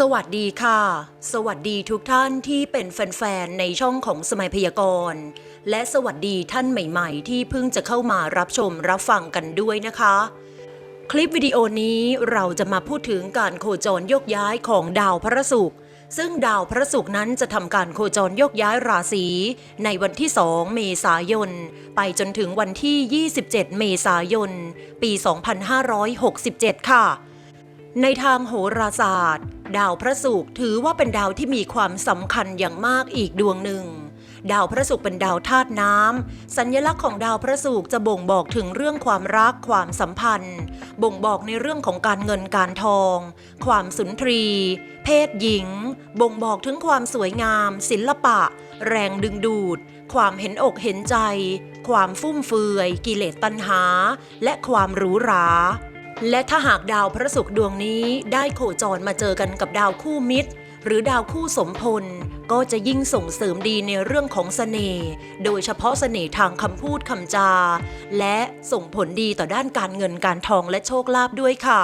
สวัสดีค่ะ สวัสดีทุกท่านที่เป็นแฟนๆ ในช่องของสมัยพยากรณ์ และสวัสดีท่านใหม่ๆ ที่เพิ่งจะเข้ามารับชมรับฟังกันด้วยนะคะ คลิปวิดีโอนี้เราจะมาพูดถึงการโคจรโยกย้ายของดาวพระศุกร์ซึ่งดาวพระศุกร์นั้นจะทำการโคจรโยกย้ายราศีในวันที่ 2 เมษายน ไปจนถึงวันที่ 27 เมษายน ปี 2567 ค่ะ ในทางโหราศาสตร์ ดาวพระศุกร์ถือว่าเป็นดาวที่มีความสำคัญอย่างมากอีกดวงหนึ่ง ดาวพระศุกร์เป็นดาวธาตุน้ำสัญลักษณ์ของดาวพระศุกร์จะบ่งบอกถึงเรื่องความรักความสัมพันธ์ บ่งบอกในเรื่องของการเงินการทอง ความสุนทรี เพศหญิง บ่งบอกถึงความสวยงาม ศิลปะ แรงดึงดูด ความเห็นอกเห็นใจ ความฟุ่มเฟือย กิเลสตัณหา และความหรูหรา และถ้าหากดาวพระศุกร์ดวงนี้ได้โคจรมาเจอกันกับดาวคู่มิตร หรือดาวคู่สมพล ก็จะยิ่งส่งเสริมดีในเรื่องของเสน่ห์โดยเฉพาะเสน่ห์ทางคำพูดคำจา และส่งผลดีต่อด้านการเงินการทองและโชคลาภด้วยค่ะ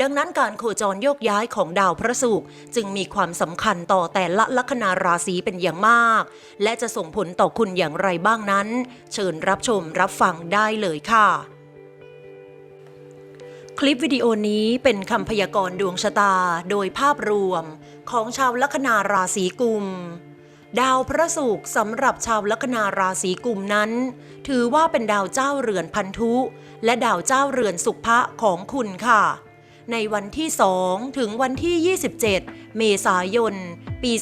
ดังนั้นการโคจรโยกย้ายของดาวพระศุกร์จึงมีความสำคัญต่อแต่ละลัคนาราศีเป็นอย่างมาก และจะส่งผลต่อคุณอย่างไรบ้างนั้น เชิญรับชมรับฟังได้เลยค่ะ คลิปวิดีโอนี้เป็นคำพยากรณ์ดวงชะตาโดยภาพรวมของชาวลัคนาราศีกุม ดาวพระศุกร์สำหรับชาวลัคนาราศีกุมนั้น ถือว่าเป็นดาวเจ้าเรือนพันธุ และดาวเจ้าเรือนสุภะของคุณค่ะ ในวันที่ 2 ถึงวันที่ 27 เมษายน ปี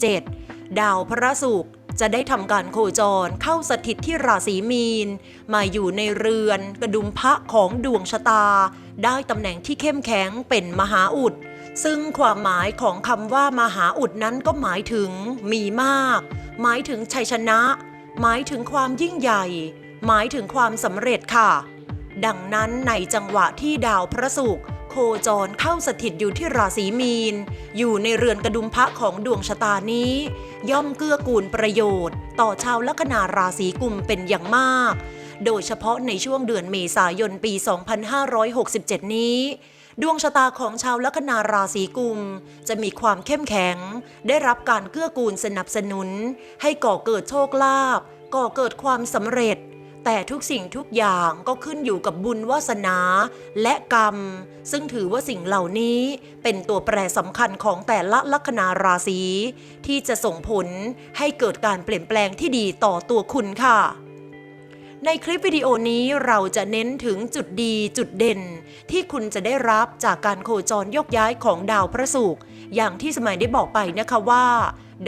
2567 ดาวพระศุกร์ จะได้ทำการโคจรเข้าสถิตที่ราศีมีน มาอยู่ในเรือนกระดุมพระของดวงชะตา ได้ตำแหน่งที่เข้มแข็งเป็นมหาอุด ซึ่งความหมายของคำว่ามหาอุดนั้นก็หมายถึงมีมาก หมายถึงชัยชนะ หมายถึงความยิ่งใหญ่ หมายถึงความสำเร็จค่ะ ดังนั้นในจังหวะที่ดาวพระศุกร์ โคจรเข้าสถิตอยู่ที่ราศีมีน อยู่ในเรือนกระดุมพระของดวงชะตานี้ ย่อมเกื้อกูลประโยชน์ ต่อชาวลัคนาราศีกุมเป็นอย่างมาก โดยเฉพาะในช่วงเดือนเมษายนปี 2567 นี้ดวงชะตาของชาวลัคนาราศีกุม จะมีความเข้มแข็ง ได้รับการเกื้อกูลสนับสนุน ให้ก่อเกิดโชคลาภก่อเกิดความสำเร็จ แต่ทุกสิ่งทุกอย่างก็ขึ้นอยู่กับบุญวาสนาและกรรม ซึ่งถือว่าสิ่งเหล่านี้เป็นตัวแปรสำคัญของแต่ละลัคนาราศีที่จะส่งผลให้เกิดการเปลี่ยนแปลงที่ดีต่อตัวคุณค่ะ ในคลิปวิดีโอนี้เราจะเน้นถึงจุดดีจุดเด่น ที่คุณจะได้รับจากการโคจรยกย้ายของดาวพระศุกร์อย่างที่สมัยได้บอกไปนะคะว่า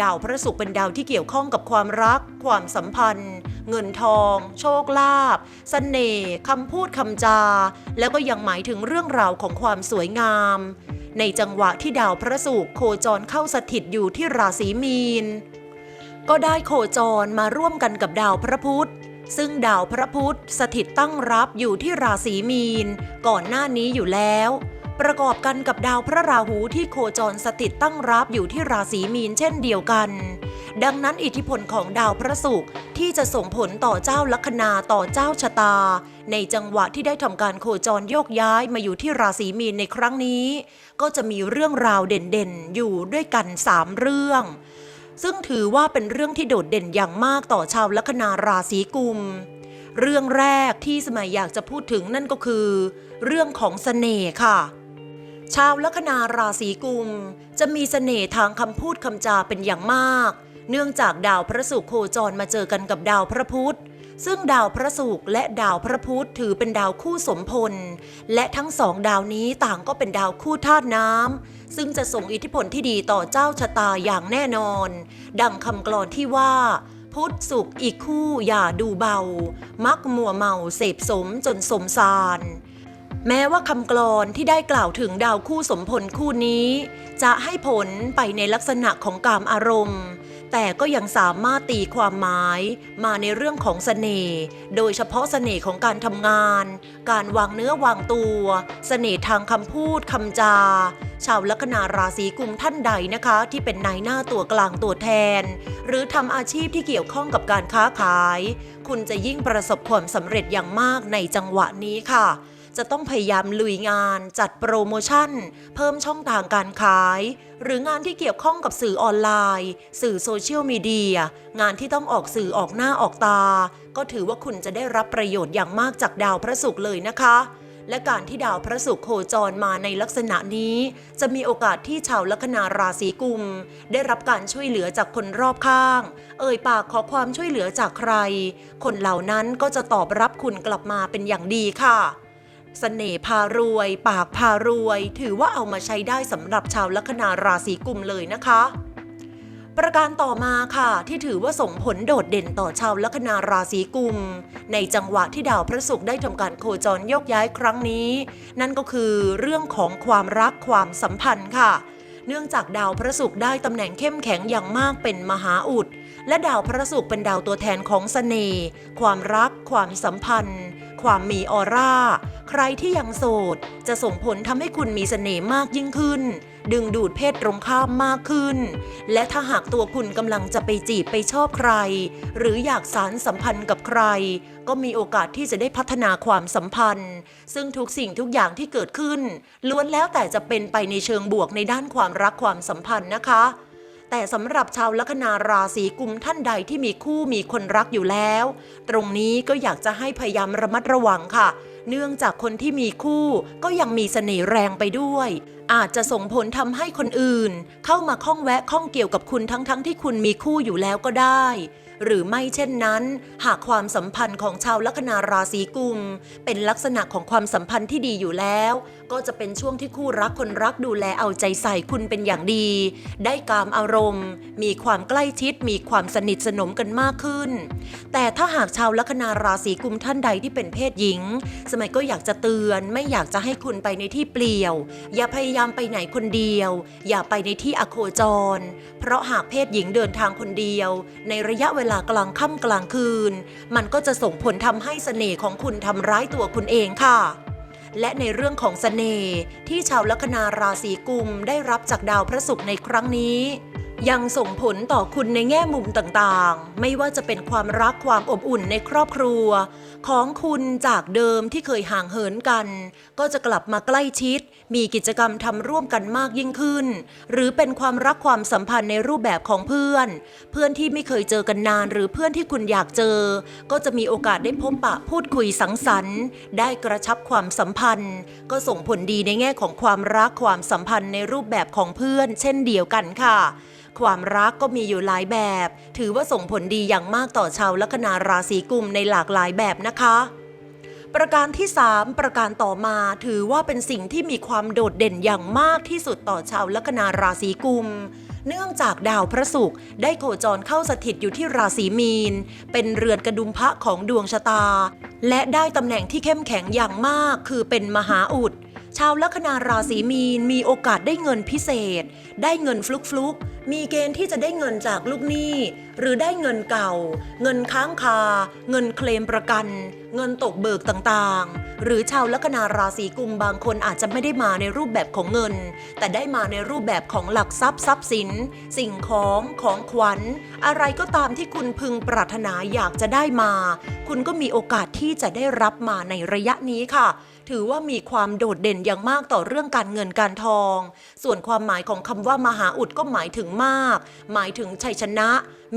ดาวพระศุกร์เป็นดาวที่เกี่ยวข้องกับความรัก ความสัมพันธ์ เงินทอง โชคลาภเสน่ห์คำพูดคำจา แล้วก็ยังหมายถึงเรื่องราวของความสวยงาม ในจังหวะที่ดาวพระศุกร์โคจรเข้าสถิตอยู่ที่ราศีมีน ก็ได้โคจรมาร่วมกันกับดาวพระพุธซึ่งดาวพระพุธสถิตตั้งรับอยู่ที่ราศีมีน ก่อนหน้านี้อยู่แล้ว ประกอบกันกับดาวพระราหูที่โคจรสถิตตั้งรับอยู่ที่ราศีมีนเช่นเดียวกัน ดังนั้นอิทธิพลของดาวพระศุกร์ที่จะส่งผลต่อเจ้าลัคนาต่อเจ้าชะตา ในจังหวะที่ได้ทำการโคจรโยกย้ายมาอยู่ที่ราศีมีนในครั้งนี้ ก็จะมีเรื่องราวเด่นๆ อยู่ด้วยกันสามเรื่องซึ่งถือว่าเป็นเรื่องที่โดดเด่นอย่างมากต่อชาวลัคนาราศีกุม เรื่องแรกที่สมัยอยากจะพูดถึงนั่นก็คือ เรื่องของเสน่ห์ค่ะ ชาวลัคนาราศีกุม จะมีเสน่ห์ทางคำพูดคำจาเป็นอย่างมาก เนื่องจากดาวพระศุกร์โคจรมาเจอกันกับดาวพระพุธซึ่งดาวพระศุกร์และดาวพระพุธถือเป็นดาวคู่สมพล และทั้งสองดาวนี้ต่างก็เป็นดาวคู่ธาตุน้ำ ซึ่งจะส่งอิทธิพลที่ดีต่อเจ้าชะตาอย่างแน่นอน ดังคำกลอนที่ว่า พุธสุขอีกคู่อย่าดูเบา มักมัวเมาเสพสมจนสมสาร แม้ว่าคำกลอนที่ได้กล่าวถึงดาวคู่สมพลคู่นี้ จะให้ผลไปในลักษณะของกามอารมณ์ แต่ก็ยังสามารถตีความหมายมาในเรื่องของเสน่ห์โดยเฉพาะเสน่ห์ของการทำงาน การวางเนื้อวางตัวเสน่ห์ทางคำพูดคำจา ชาวลัคนาราศีกุมท่านใดนะคะ ที่เป็นนายหน้าตัวกลางตัวแทน หรือทำอาชีพที่เกี่ยวข้องกับการค้าขาย คุณจะยิ่งประสบความสำเร็จอย่างมากในจังหวะนี้ค่ะ จะต้องพยายามลุยงานจัดโปรโมชั่น เพิ่มช่องทางการขาย หรืองานที่เกี่ยวข้องกับสื่อออนไลน์ สื่อโซเชียลมีเดียงานที่ต้องออกสื่อออกหน้าออกตา ก็ถือว่าคุณจะได้รับประโยชน์อย่างมากจากดาวพระศุกร์เลยนะคะและการที่ดาวพระศุกร์โคจรมาในลักษณะนี้ จะมีโอกาสที่ชาวลัคนาราศีกุม ได้รับการช่วยเหลือจากคนรอบข้าง เอ่ยปากขอความช่วยเหลือจากใคร คนเหล่านั้นก็จะตอบรับคุณกลับมาเป็นอย่างดีค่ะ เสน่ห์พารวย ปากพารวย ถือว่าเอามาใช้ได้สำหรับชาวลัคนาราศีกุมเลยนะคะ ประการต่อมาค่ะ ที่ถือว่าส่งผลโดดเด่นต่อชาวลัคนาราศีกุม ในจังหวะที่ดาวพระศุกร์ได้ทำการโคจรโยกย้ายครั้งนี้ นั่นก็คือเรื่องของความรักความสัมพันธ์ค่ะ เนื่องจากดาวพระศุกร์ได้ตำแหน่งเข้มแข็งอย่างมากเป็นมหาอุด และดาวพระศุกร์เป็นดาวตัวแทนของเสน่ห์ความรัก ความสัมพันธ์ ความมีออร่า ใครที่ยังโสด จะส่งผลทำให้คุณมีเสน่ห์มากยิ่งขึ้น ดึงดูดเพศตรงข้ามมากขึ้น และถ้าหากตัวคุณกำลังจะไปจีบไปชอบใคร หรืออยากสารสัมพันธ์กับใคร ก็มีโอกาสที่จะได้พัฒนาความสัมพันธ์ ซึ่งทุกสิ่งทุกอย่างที่เกิดขึ้น ล้วนแล้วแต่จะเป็นไปในเชิงบวกในด้านความรักความสัมพันธ์นะคะ แต่สำหรับชาวลัคนาราศีกุมท่านใดที่มีคู่มีคนรักอยู่แล้ว ตรงนี้ก็อยากจะให้พยายามระมัดระวังค่ะ เนื่องจากคนที่มีคู่ก็ยังมีเสน่ห์แรงไปด้วย อาจจะส่งผลทำให้คนอื่น เข้ามาข้องแวะข้องเกี่ยวกับคุณทั้งๆทที่คุณมีคู่อยู่แล้วก็ได้ หรือไม่เช่นนั้น หากความสัมพันธ์ของชาวลัคนาราศีกุม เป็นลักษณะของความสัมพันธ์ที่ดีอยู่แล้ว ก็จะเป็นช่วงที่คู่รักคนรักดูแลเอาใจใส่คุณเป็นอย่างดี ได้กามอารมณ์ มีความใกล้ชิด มีความสนิทสนมกันมากขึ้น แต่ถ้าหากชาวลัคนาราศีกุมท่านใดที่เป็นเพศหญิง สมัยก็อยากจะเตือนไม่อยากจะให้คุณไปในที่เปลี่ยว อย่าพยายามไปไหนคนเดียว อย่าไปในที่อโคจร เพราะหากเพศหญิงเดินทางคนเดียว ในระยะเวลากลางค่ำกลางคืน มันก็จะส่งผลทำให้เสน่ห์ของคุณทำร้ายตัวคุณเองค่ะ และในเรื่องของเสน่ห์ที่ชาวลัคนาราศีกุมได้รับจากดาวพระศุกร์ในครั้งนี้ ยังส่งผลต่อคุณในแง่มุมต่างๆ ไม่ว่าจะเป็นความรักความอบอุ่นในครอบครัว ของคุณจากเดิมที่เคยห่างเหินกัน ก็จะกลับมาใกล้ชิด มีกิจกรรมทำร่วมกันมากยิ่งขึ้น หรือเป็นความรักความสัมพันธ์ในรูปแบบของเพื่อน เพื่อนที่ไม่เคยเจอกันนาน หรือเพื่อนที่คุณอยากเจอ ก็จะมีโอกาสได้พบปะพูดคุยสังสรรค์ ได้กระชับความสัมพันธ์ ก็ส่งผลดีในแง่ของความรักความสัมพันธ์ในรูปแบบของเพื่อน เช่นเดียวกันค่ะความรักก็มีอยู่หลายแบบ ถือว่าส่งผลดีอย่างมากต่อชาวลัคนาราศีกุมในหลากหลายแบบนะคะ ประการที่ 3 ประการต่อมาถือว่าเป็นสิ่งที่มีความโดดเด่นอย่างมากที่สุดต่อชาวลัคนาราศีกุมเนื่องจากดาวพระศุกร์ได้โคจรเข้าสถิตอยู่ที่ราศีมีน เป็นเรือนกระดุมพระของดวงชะตา และได้ตำแหน่งที่เข้มแข็งอย่างมากคือเป็นมหาอุด ชาวลัคนาราศีมีนมีโอกาสได้เงินพิเศษ ได้เงินฟลุกฟลุกมีเกณฑ์ที่จะได้เงินจากลูกหนี้ หรือได้เงินเก่า เงินค้างคา เงินเคลมประกัน เงินตกเบิกต่างๆ หรือชาวลัคนาราศีกุมบางคนอาจจะไม่ได้มาในรูปแบบของเงิน แต่ได้มาในรูปแบบของหลักทรัพย์ทรัพย์สิน สิ่งของของขวัญ อะไรก็ตามที่คุณพึงปรารถนาอยากจะได้มา คุณก็มีโอกาสที่จะได้รับมาในระยะนี้ค่ะ ถือว่ามีความโดดเด่นอย่างมากต่อเรื่องการเงินการทอง ส่วนความหมายของคำว่ามหาอุดก็หมายถึงมาก หมายถึงชัยชนะ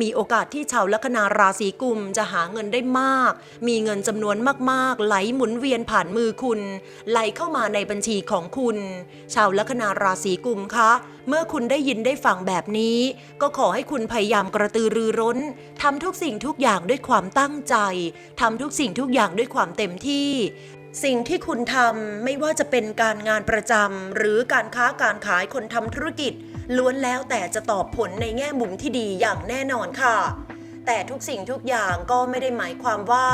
มีโอกาสที่ชาวลัคนาราศีกุมจะหาเงินได้มาก มีเงินจำนวนมากๆ ไหลหมุนเวียนผ่านมือคุณ ไหลเข้ามาในบัญชีของคุณ ชาวลัคนาราศีกุมคะ เมื่อคุณได้ยินได้ฟังแบบนี้ ก็ขอให้คุณพยายามกระตือรือร้นทำทุกสิ่งทุกอย่างด้วยความตั้งใจทำทุกสิ่งทุกอย่างด้วยความเต็มที่ สิ่งที่คุณทำไม่ว่าจะเป็นการงานประจำหรือการค้าการขายคนทำธุรกิจ ล้วนแล้วแต่จะตอบผลในแง่มุมที่ดีอย่างแน่นอนค่ะ แต่ทุกสิ่งทุกอย่างก็ไม่ได้หมายความว่า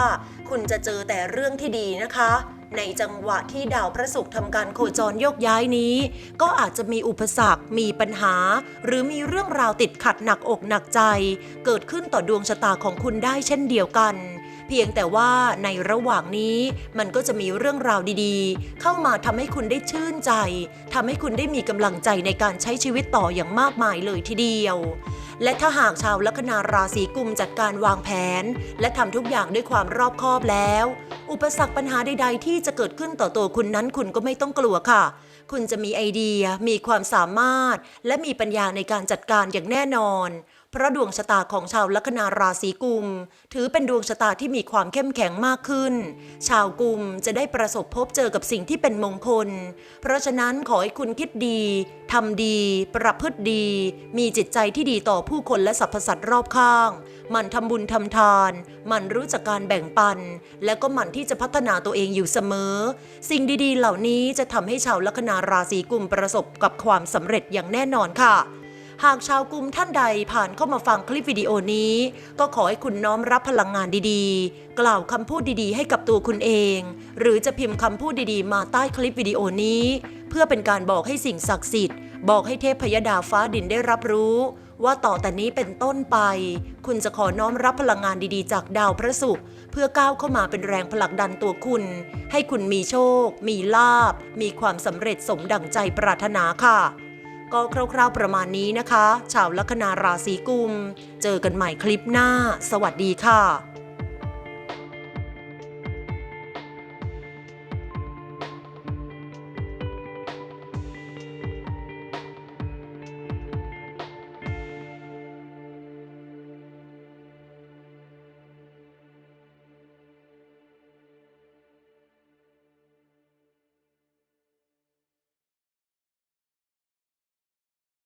คุณจะเจอแต่เรื่องที่ดีนะคะ ในจังหวะที่ดาวพระศุกร์ทำการโคจรโยกย้ายนี้ ก็อาจจะมีอุปสรรค มีปัญหา หรือมีเรื่องราวติดขัดหนักอกหนักใจ เกิดขึ้นต่อดวงชะตาของคุณได้เช่นเดียวกัน เพียงแต่ว่าในระหว่างนี้มันก็จะมีเรื่องราวดีๆ เข้ามาทำให้คุณได้ชื่นใจทำให้คุณได้มีกำลังใจในการใช้ชีวิตต่ออย่างมากมายเลยทีเดียว และถ้าหากชาวลัคนาราศีกุมจัดการวางแผน และทำทุกอย่างด้วยความรอบคอบแล้ว อุปสรรคปัญหาใด ๆ ที่จะเกิดขึ้นต่อตัวคุณนั้นคุณก็ไม่ต้องกลัวค่ะคุณจะมีไอเดีย มีความสามารถ และมีปัญญาในการจัดการอย่างแน่นอน เพราะดวงชะตาของชาวลัคนาราศีกุม ถือเป็นดวงชะตาที่มีความเข้มแข็งมากขึ้น ชาวกุมจะได้ประสบพบเจอกับสิ่งที่เป็นมงคล เพราะฉะนั้นขอให้คุณคิดดีทำดี ประพฤติดี มีจิตใจที่ดีต่อผู้คนและสรรพสัตว์รอบข้าง มันทำบุญทำทาน มันรู้จักการแบ่งปัน และก็มันที่จะพัฒนาตัวเองอยู่เสมอ สิ่งดีๆ เหล่านี้จะทำให้ชาวลัคนาราศีกุมประสบกับความสำเร็จอย่างแน่นอนค่ะ หากชาวกลุ่มท่านใดผ่านเข้ามาฟังคลิปวิดีโอนี้ ก็ขอให้คุณน้อมรับพลังงานดีๆ กล่าวคำพูดดีๆ ให้กับตัวคุณเอง หรือจะพิมพ์คำพูดดีๆ มาใต้คลิปวิดีโอนี้ เพื่อเป็นการบอกให้สิ่งศักดิ์สิทธิ์ บอกให้เทพพยดาฟ้าดินได้รับรู้ว่าต่อแต่นี้เป็นต้นไป คุณจะขอน้อมรับพลังงานดีๆ จากดาวพระศุกร์เพื่อก้าวเข้ามาเป็นแรงผลักดันตัวคุณ ให้คุณมีโชค มีลาบ มีความสำเร็จสมดั่งใจปรารถนาค่ะ ก็คร่าวๆประมาณนี้นะคะ ชาวลัคนาราศีกุม เจอกันใหม่คลิปหน้า สวัสดีค่ะ